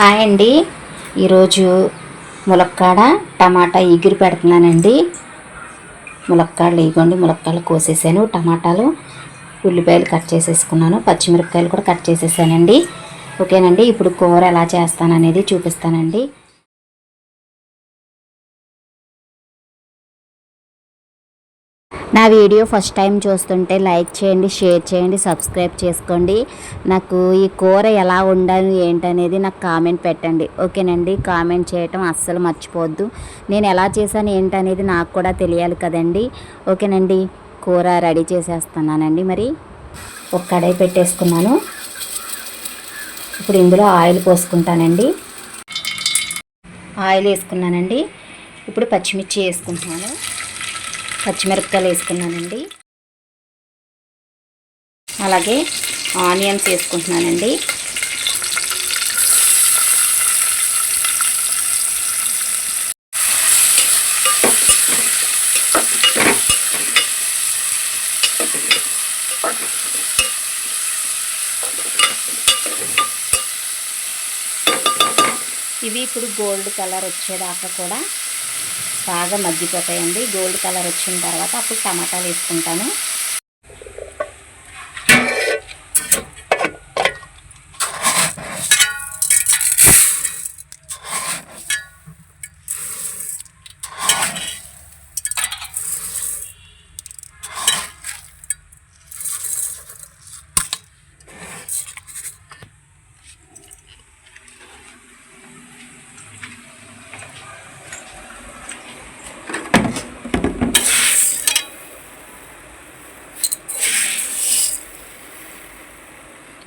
Hi అండి. ఈరోజు ములక్కాడ టమాటా ఎగిరి పెడుతున్నానండి. ములక్కాడలు ఇగోండి ములక్కాడలు కోసేసాను టమాటాలు ఉల్లిపాయలు కట్ చేసేసుకున్నాను పచ్చిమిరపకాయలు కూడా కట్ చేసేసానండి. ఓకేనండి ఇప్పుడు కూర ఎలా చేస్తాననేది చూపిస్తానండి. నా వీడియో ఫస్ట్ టైం చూస్తుంటే లైక్ చేయండి షేర్ చేయండి సబ్స్క్రైబ్ చేసుకోండి. నాకు ఈ కూర ఎలా ఉండాలి ఏంటనేది నాకు కామెంట్ పెట్టండి. ఓకేనండి? కామెంట్ చేయటం అస్సలు మర్చిపోవద్దు. నేను ఎలా చేశాను ఏంటనేది నాకు కూడా తెలియాలి కదండి. ఓకేనండి? కూర రెడీ చేసేస్తున్నానండి మరి. ఒక కడాయి పెట్టేసుకున్నాను. ఇప్పుడు ఇందులో ఆయిల్ పోసుకుంటానండి. ఆయిల్ వేసుకున్నానండి. ఇప్పుడు పచ్చిమిర్చి వేసుకుంటున్నాను పచ్చిమిరపకాయలు వేసుకున్నానండి. అలాగే ఆనియన్స్ వేసుకుంటున్నానండి. ఇవి ఇప్పుడు గోల్డ్ కలర్ వచ్చేదాకా కూడా బాగా మగ్గిపోతాయండి. గోల్డ్ కలర్ వచ్చిన తర్వాత అప్పుడు టమాటాలు వేసుకుంటాను.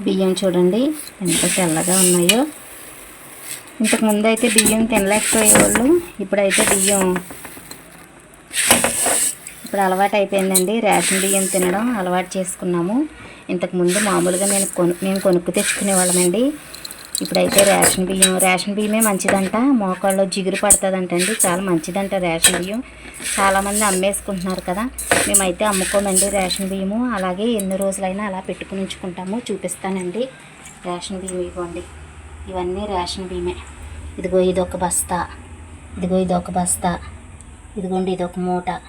బియ్యం చూడండి ఎంత తెల్లగా ఉన్నాయో. ఇంతకుముందు అయితే బియ్యం తినలేకపోయేవాళ్ళు ఇప్పుడైతే బియ్యం ఇప్పుడు అలవాటు అయిపోయిందండి. రేషన్ బియ్యం తినడం అలవాటు చేసుకున్నాము. ఇంతకుముందు మామూలుగా నేను కొను మేము కొనుక్కు తెచ్చుకునే వాళ్ళమండి ఇప్పుడైతే రేషన్ బియ్యం రేషన్ బియ్యమే మంచిదంట. మోకాళ్ళు జిగురు పడుతుందంటండి. చాలా మంచిదంట రేషన్ బియ్యం. చాలామంది అమ్మేసుకుంటున్నారు కదా. మేమైతే అమ్ముకోమండి రేషన్ బియ్యము. అలాగే ఎన్ని రోజులైనా అలా పెట్టుకుని ఉంచుకుంటాము. చూపిస్తానండి. రేషన్ బియ్యం ఇవ్వండి. ఇవన్నీ రేషన్ బియ్యమే. ఇదిగో ఇదొక బస్తా. ఇదిగో ఇదొక బస్తా. ఇదిగోండి ఇదొక మూట.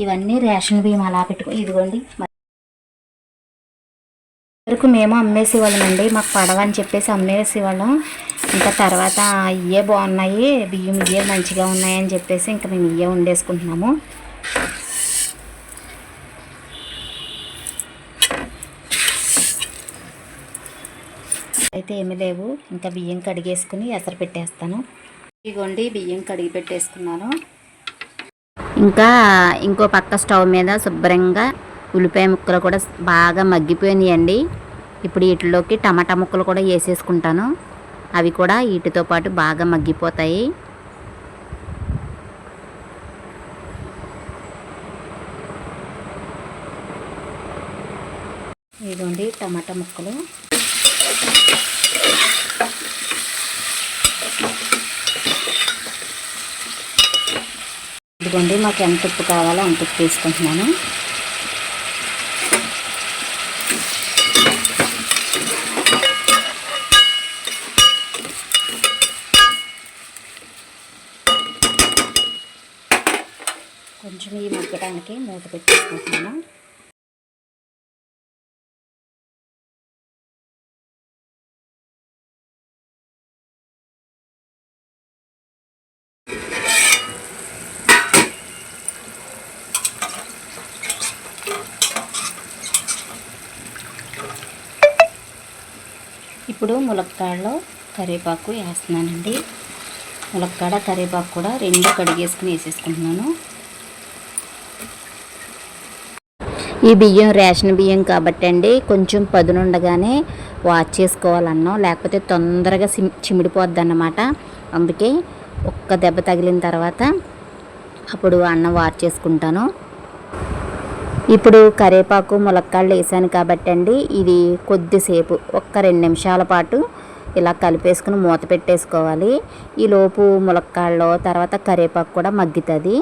ఇవన్నీ రేషన్ బియ్యం అలా పెట్టుకో ఇదిగోండి. వరకు మేము అమ్మేసి వాళ్ళమండి మాకు పడవ అని చెప్పేసి అమ్మేసి వాళ్ళం ఇంకా తర్వాత ఇవే బాగున్నాయి బియ్యం ఇవే మంచిగా ఉన్నాయి అని చెప్పేసి ఇంకా మేము ఇవే వండేసుకుంటున్నాము. అయితే ఏమీ లేవు. ఇంకా బియ్యం కడిగేసుకుని ఎసరు పెట్టేస్తాను. ఇదిగోండి బియ్యం కడిగి పెట్టేసుకున్నాను. ఇంకా ఇంకో పక్క స్టవ్ మీద శుభ్రంగా ఉల్లిపాయ ముక్కలు కూడా బాగా మగ్గిపోయినాయండి. ఇప్పుడు వీటిలోకి టమాటా ముక్కలు కూడా వేసేసుకుంటాను. అవి కూడా వీటితో పాటు బాగా మగ్గిపోతాయి. ఇదిగోండి టమాటా ముక్కలు. ఇదిగోండి మాకు ఎంత ఉప్పు కావాలో అంత ఉప్పు వేసుకుంటున్నాను. కొంచెం ఈ మగ్గడానికి మూత పెట్టేసుకుంటున్నాను. ఇప్పుడు ములక్కాడలో కరివేపాకు వేస్తున్నానండి. ములక్కాడ కరివేపాకు కూడా రెండు కడిగేసుకుని వేసేసుకుంటున్నాను. ఈ బియ్యం రేషన్ బియ్యం కాబట్టి అండి కొంచెం పదునుండగానే వాచ్ చేసుకోవాలన్నాం. లేకపోతే తొందరగా చిమిడిపోద్ది అన్నమాట అందుకే ఒక్క దెబ్బ తగిలిన తర్వాత అప్పుడు అన్నం వాష్ చేసుకుంటాను. ఇప్పుడు కరేపాకు ములక్కాళ్ళు వేసాను కాబట్టి అండి ఇది కొద్దిసేపు ఒక్క రెండు నిమిషాల పాటు ఇలా కలిపేసుకుని మూత పెట్టేసుకోవాలి. ఈలోపు ములక్కాళ్ళు తర్వాత కరేపాకు కూడా మగ్గుతుంది.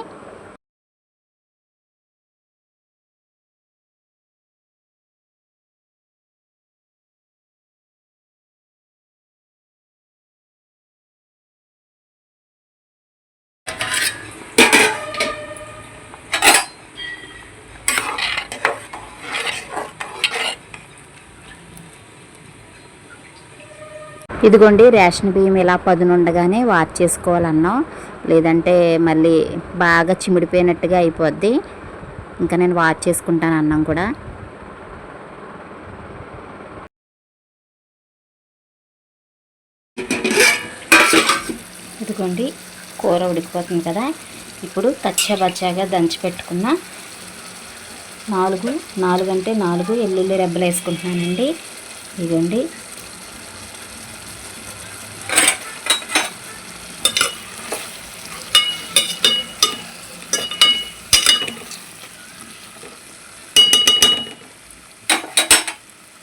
ఇదిగోండి రేషన్ బియ్యం ఇలా పదునుండగానే వాచ్ చేసుకోవాలన్నాం. లేదంటే మళ్ళీ బాగా చిమిడిపోయినట్టుగా అయిపోద్ది. ఇంకా నేను వాచ్ చేసుకుంటాను అన్నం కూడా. ఇదిగోండి కూర ఉడికిపోతుంది కదా. ఇప్పుడు కచ్చాబచ్చాగా దంచి పెట్టుకున్న నాలుగు నాలుగు అంటే నాలుగు ఎల్లుల్లి రెబ్బలు వేసుకుంటున్నానండి. ఇదిగోండి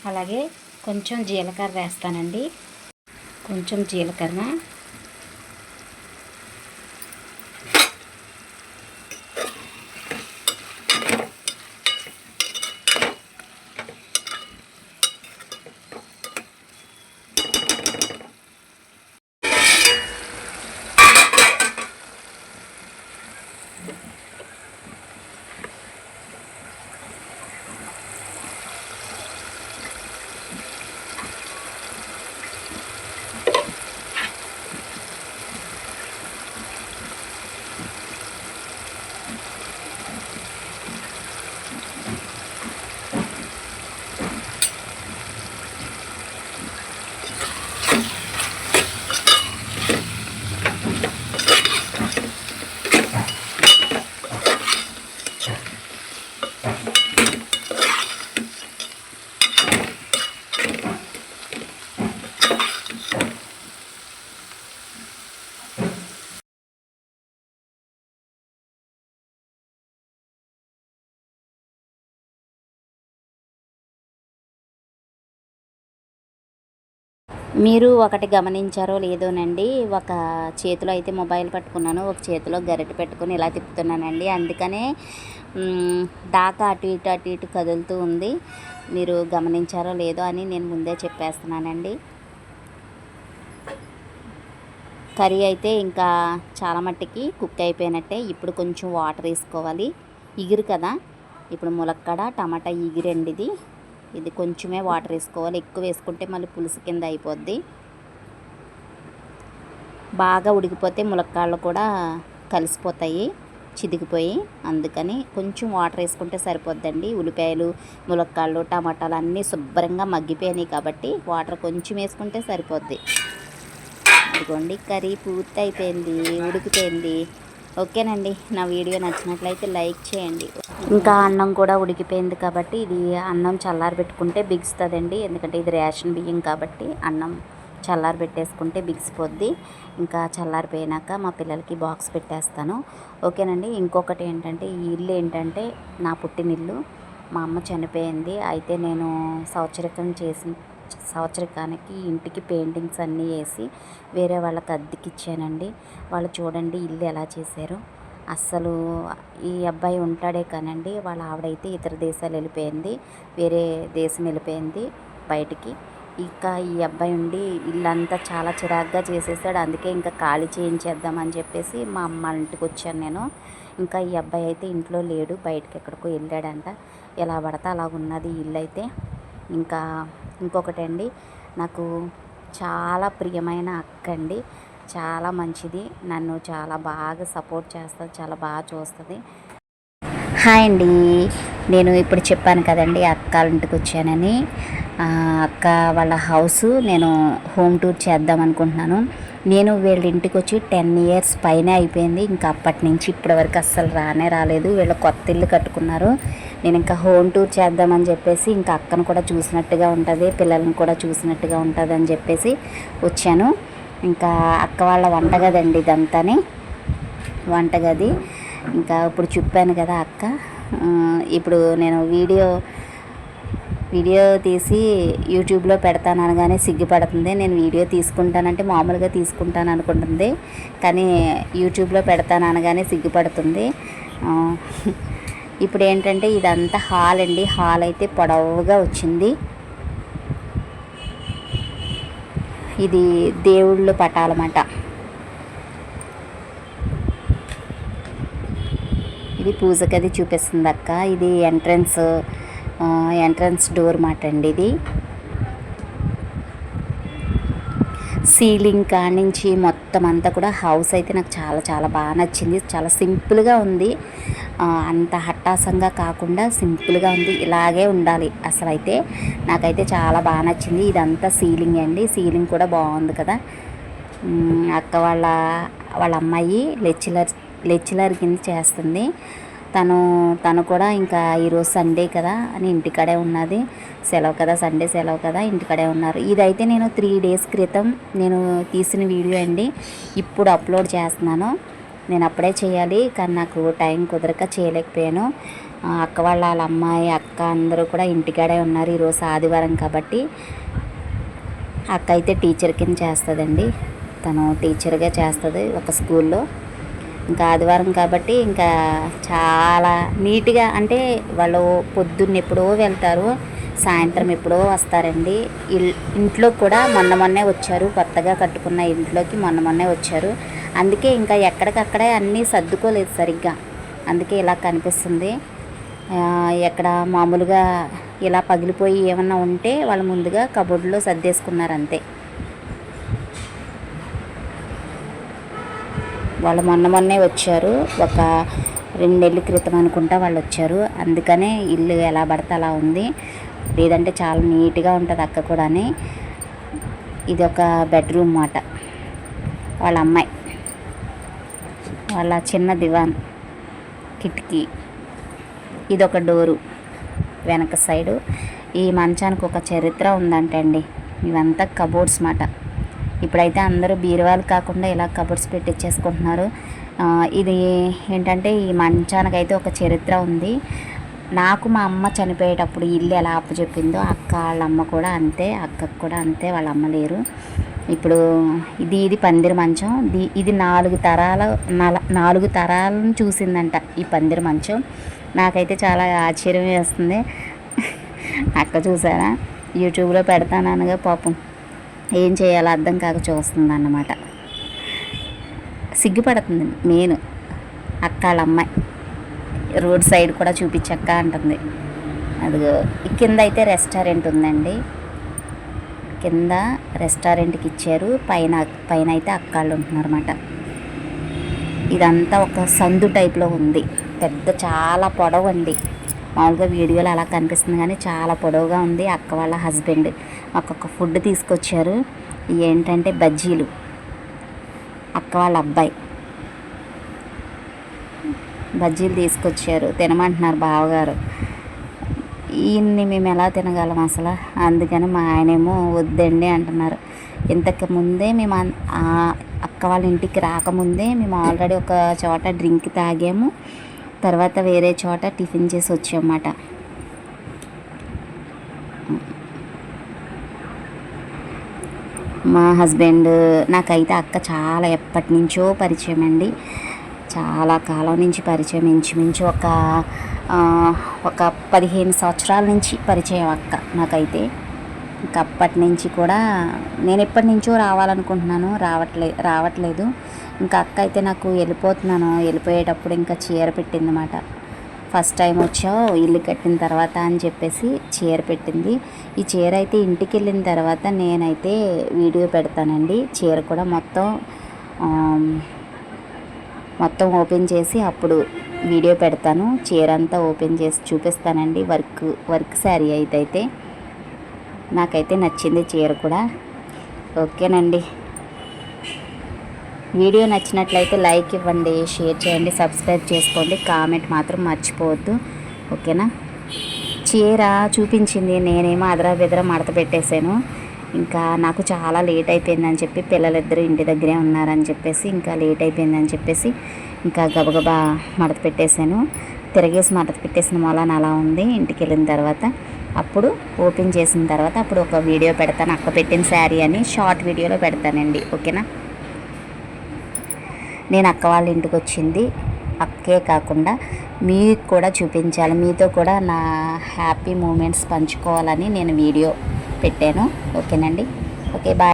అలాగే కొంచెం జీలకర్ర వేస్తానండి. కొంచెం జీలకర్ర. మీరు ఒకటి గమనించారో లేదోనండి ఒక చేతిలో అయితే మొబైల్ పట్టుకున్నాను ఒక చేతిలో గరిటె పెట్టుకుని ఇలా తిప్పుతున్నానండి. అందుకనే దాకా అటు ఇటు అటు ఇటు కదులుతూ ఉంది. మీరు గమనించారో లేదో అని నేను ముందే చెప్పేస్తున్నానండి. కర్రీ అయితే ఇంకా చాలా మట్టికి కుక్ అయిపోయినట్టే ఇప్పుడు కొంచెం వాటర్ వేసుకోవాలి. ఇగురు కదా ఇప్పుడు ములక్కడ టమాటా ఇగురండి ఇది కొంచెమే వాటర్ వేసుకోవాలి. ఎక్కువ వేసుకుంటే మళ్ళీ పులుసు కింద అయిపోద్ది. బాగా ఉడికిపోతే ములక్కాళ్ళు కూడా కలిసిపోతాయి చిదిగిపోయి. అందుకని కొంచెం వాటర్ వేసుకుంటే సరిపోద్దండి. ఉల్లిపాయలు ములక్కాళ్ళు టమాటాలు అన్నీ శుభ్రంగా మగ్గిపోయినాయి కాబట్టి వాటర్ కొంచెం వేసుకుంటే సరిపోద్ది. ఇదిగోండి కర్రీ పూర్తి అయిపోయింది ఉడికిపోయింది. ఓకేనండి. నా వీడియో నచ్చినట్లయితే లైక్ చేయండి. ఇంకా అన్నం కూడా ఉడికిపోయింది కాబట్టి ఇది అన్నం చల్లారి పెట్టుకుంటే బిగుస్తుందండి. ఎందుకంటే ఇది రేషన్ బియ్యం కాబట్టి అన్నం చల్లారి పెట్టేసుకుంటే బిగిసిపోద్ది. ఇంకా చల్లారిపోయినాక మా పిల్లలకి బాక్స్ పెట్టేస్తాను. ఓకేనండి. ఇంకొకటి ఏంటంటే ఈ ఇల్లు ఏంటంటే నా పుట్టినిల్లు. మా అమ్మ చనిపోయింది. అయితే నేను సంవత్సరకం చేసి సంవత్సరకానికి ఇంటికి పెయింటింగ్స్ అన్నీ వేసి వేరే వాళ్ళకి అద్దెకి ఇచ్చానండి వాళ్ళు చూడండి ఇల్లు ఎలా చేశారు. అస్సలు ఈ అబ్బాయి ఉంటాడే కానండి వాళ్ళ ఆవిడైతే ఇతర దేశాలు వెళ్ళిపోయింది వేరే దేశం వెళ్ళిపోయింది బయటికి. ఇంకా ఈ అబ్బాయి ఉండి ఇల్లంతా చాలా చిరాగ్గా చేసేసాడు. అందుకే ఇంకా ఖాళీ చేయించేద్దామని చెప్పేసి మా అమ్మ ఇంటికి వచ్చాను నేను. ఇంకా ఈ అబ్బాయి అయితే ఇంట్లో లేడు బయటకి ఎక్కడికో వెళ్ళాడంట. ఎలా పడితే అలా ఉన్నది ఇల్లు అయితే. ఇంకా ఇంకొకటి అండి నాకు చాలా ప్రియమైన అక్క అండి చాలా మంచిది. నన్ను చాలా బాగా సపోర్ట్ చేస్తుంది. చాలా బాగా చూస్తుంది. హాయ్ అండి. నేను ఇప్పుడు చెప్పాను కదండి అక్క వాళ్ళ ఇంటికి వచ్చానని. అక్క వాళ్ళ హౌస్ నేను హోమ్ టూర్ చేద్దాం అనుకుంటున్నాను. నేను వీళ్ళ ఇంటికి వచ్చి టెన్ ఇయర్స్ పైన అయిపోయింది. ఇంకా అప్పటి నుంచి ఇప్పటి వరకు అస్సలు రానే రాలేదు. వీళ్ళు కొత్త ఇల్లు కట్టుకున్నారు. నేను ఇంకా హోమ్ టూర్ చేద్దామని చెప్పేసి ఇంకా అక్కను కూడా చూసినట్టుగా ఉంటుంది పిల్లలను కూడా చూసినట్టుగా ఉంటుంది అని చెప్పేసి వచ్చాను. ఇంకా అక్క వాళ్ళ వంటగది అండి ఇదంతాని వంటగది. ఇంకా ఇప్పుడు చెప్పాను కదా అక్క ఇప్పుడు నేను వీడియో వీడియో తీసి యూట్యూబ్లో పెడతాను అనగానే సిగ్గుపడుతుంది. నేను వీడియో తీసుకుంటానంటే మామూలుగా తీసుకుంటాను అనుకుంటుంది కానీ యూట్యూబ్లో పెడతాను అనగానే సిగ్గుపడుతుంది. ఇప్పుడు ఏంటంటే ఇదంతా హాల్ అండి హాల్ అయితే పొడవుగా వచ్చింది. ఇది దేవుళ్ళు పటాలన్నమాట ఇది పూజ గది చూపిస్తుంది అక్క ఇది ఎంట్రన్స్ ఎంట్రన్స్ డోర్ మాట అండి ఇది. సీలింగ్ కానించి మొత్తం అంతా కూడా హౌస్ అయితే నాకు చాలా చాలా బాగా నచ్చింది. చాలా సింపుల్గా ఉంది. అంత హట్టాసంగా కాకుండా సింపుల్గా ఉంది. ఇలాగే ఉండాలి. అసలు అయితే నాకైతే చాలా బాగా నచ్చింది. ఇదంతా సీలింగ్ అండి. సీలింగ్ కూడా బాగుంది కదా. అక్క వాళ్ళ వాళ్ళ అమ్మాయి లెచ్చిలర్ లెక్చరర్ కింద చేస్తుంది. తను తను కూడా ఇంకా ఈరోజు సండే కదా. అని ఇంటికాడే ఉన్నది. సెలవు కదా సండే సెలవు కదా ఇంటికాడే ఉన్నారు. ఇదైతే నేను త్రీ డేస్ క్రితం నేను తీసిన వీడియో అండి. ఇప్పుడు అప్లోడ్ చేస్తున్నాను. నేను అప్పుడే చేయాలి కానీ నాకు టైం కుదరక చేయలేకపోయాను. అక్క వాళ్ళ వాళ్ళ అమ్మాయి అక్క అందరూ కూడా ఇంటికాడే ఉన్నారు ఈరోజు ఆదివారం కాబట్టి. అక్క అయితే టీచర్ కింద చేస్తుందండి. తను టీచర్గా చేస్తుంది ఒక స్కూల్లో. ఇంకా ఆదివారం కాబట్టి ఇంకా చాలా నీట్గా అంటే వాళ్ళు పొద్దున్న ఎప్పుడో వెళ్తారు సాయంత్రం ఎప్పుడో వస్తారండి. ఇల్ ఇంట్లో కూడా మొన్న మొన్నే వచ్చారు కొత్తగా కట్టుకున్న ఇంట్లోకి మొన్న మొన్నే వచ్చారు. అందుకే ఇంకా ఎక్కడికక్కడే అన్నీ సర్దుకోలేదు సరిగ్గా. అందుకే ఇలా కనిపిస్తుంది. ఎక్కడ మామూలుగా ఇలా పగిలిపోయి ఏమన్నా ఉంటే వాళ్ళు ముందుగా కబోర్డ్లో సర్దేసుకున్నారు అంతే వాళ్ళు మొన్న మొన్నే వచ్చారు. ఒక రెండేళ్ళ క్రితం అనుకుంటా వాళ్ళు వచ్చారు. అందుకనే ఇల్లు ఎలా పడితే అలా ఉంది. లేదంటే చాలా నీట్గా ఉంటుంది అక్క కూడాని. ఇది ఒక బెడ్రూమ్ మాట వాళ్ళ అమ్మాయి. వాళ్ళ చిన్న దివాన్ కిటికీ. ఇది ఒక డోరు వెనక సైడు. ఈ మంచానికి ఒక చరిత్ర ఉందంటండి. ఇవంతా కబోర్డ్స్ మాట. ఇప్పుడైతే అందరూ బీరువాలు కాకుండా ఇలా కబోర్డ్స్ పెట్టించేసుకుంటున్నారు ఇది ఏంటంటే ఈ మంచానికైతే ఒక చరిత్ర ఉంది. నాకు మా అమ్మ చనిపోయేటప్పుడు ఇల్లు ఎలా అప్పచెప్పిందో అక్క వాళ్ళ అమ్మ కూడా అంతే అక్కకు కూడా అంతే వాళ్ళ అమ్మ లేరు. ఇప్పుడు ఇది ఇది పందిరి మంచం. ఇది ఇది నాలుగు తరాల నల- నాలుగు తరాలను చూసిందంట ఈ పందిరి మంచం. నాకైతే చాలా ఆశ్చర్యం వేస్తుంది. అక్క చూసారా? యూట్యూబ్లో పెడతాననగా పాపం ఏం చేయాలో అర్థం కాక చూస్తుంది అన్నమాట సిగ్గుపడుతుంది మెయిన్ అక్క వాళ్ళ అమ్మాయి. రోడ్ సైడ్ కూడా చూపించక్క అంటుంది. అదిగో కింద అయితే రెస్టారెంట్ ఉందండి. కింద రెస్టారెంట్కి ఇచ్చారు. పైన పైన అయితే అక్కాళ్ళు ఉంటున్నారన్నమాట. ఇదంతా ఒక సందు టైప్లో ఉంది. పెద్ద చాలా పొడవు అండి మామూలుగా వీడియోలో అలా కనిపిస్తుంది కానీ చాలా పొడవుగా ఉంది. అక్క వాళ్ళ హస్బెండ్ ఒక్కొక్క ఫుడ్ తీసుకొచ్చారు. ఏంటంటే బజ్జీలు. అక్క వాళ్ళ అబ్బాయి. బజ్జీలు తీసుకొచ్చారు. తినమంటున్నారు బావగారు. ఇన్ని మేము ఎలా తినగలం అసలు? అందుకని మా ఆయనేమో వద్దండి అంటున్నారు. ఇంతకు ముందే మేము అక్క వాళ్ళ ఇంటికి రాకముందే మేము ఆల్రెడీ ఒక చోట డ్రింక్ తాగాము. తర్వాత వేరే చోట టిఫిన్ చేసి వచ్చామన్నమాట. మా హస్బెండ్ నాకైతే అక్క చాలా ఎప్పటి నుంచో పరిచయం అండి చాలా కాలం నుంచి పరిచయం ఇంచుమించు ఒక ఒక పదిహేను సంవత్సరాల నుంచి పరిచయం అక్క నాకైతే. ఇంకా అప్పటి నుంచి కూడా నేను ఎప్పటి నుంచో రావాలనుకుంటున్నాను రావట్లే రావట్లేదు. ఇంకా అక్క అయితే నాకు వెళ్ళిపోతున్నాను వెళ్ళిపోయేటప్పుడు ఇంకా చీర పెట్టిందన్నమాట. ఫస్ట్ టైం వచ్చావు ఇల్లు కట్టిన తర్వాత అని చెప్పేసి చీర పెట్టింది. ఈ చీర అయితే ఇంటికి వెళ్ళిన తర్వాత నేనైతే వీడియో పెడతానండి. చీర కూడా మొత్తం మొత్తం ఓపెన్ చేసి అప్పుడు వీడియో పెడతాను. చీర అంతా ఓపెన్ చేసి చూపిస్తానండి. వర్క్ వర్క్ శారీ అయితే అయితే నాకైతే నచ్చింది చీర కూడా. ఓకేనండి. వీడియో నచ్చినట్లయితే లైక్ ఇవ్వండి షేర్ చేయండి సబ్స్క్రైబ్ చేసుకోండి. కామెంట్ మాత్రం మర్చిపోవద్దు. ఓకేనా? చీర చూపించింది. నేనేమో అదరా బెదరా మడత పెట్టేశాను. ఇంకా నాకు చాలా లేట్ అయిపోయిందని చెప్పి పిల్లలిద్దరూ ఇంటి దగ్గరే ఉన్నారని చెప్పేసి ఇంకా లేట్ అయిపోయిందని చెప్పేసి ఇంకా గబగబా మడత పెట్టేశాను. తిరగేసి మడత పెట్టేసిన మూలాన అలా ఉంది. ఇంటికి వెళ్ళిన తర్వాత అప్పుడు ఓపెన్ చేసిన తర్వాత అప్పుడు ఒక వీడియో పెడతాను. అక్క పెట్టిన శారీ అని షార్ట్ వీడియోలో పెడతానండి. ఓకేనా? నేను అక్క వాళ్ళ ఇంటికి వచ్చింది. అక్కే కాకుండా మీకు కూడా చూపించాలి. మీతో కూడా నా హ్యాపీ మూమెంట్స్ పంచుకోవాలని నేను వీడియో పెట్టాను. ఓకేనండి. Okay bye.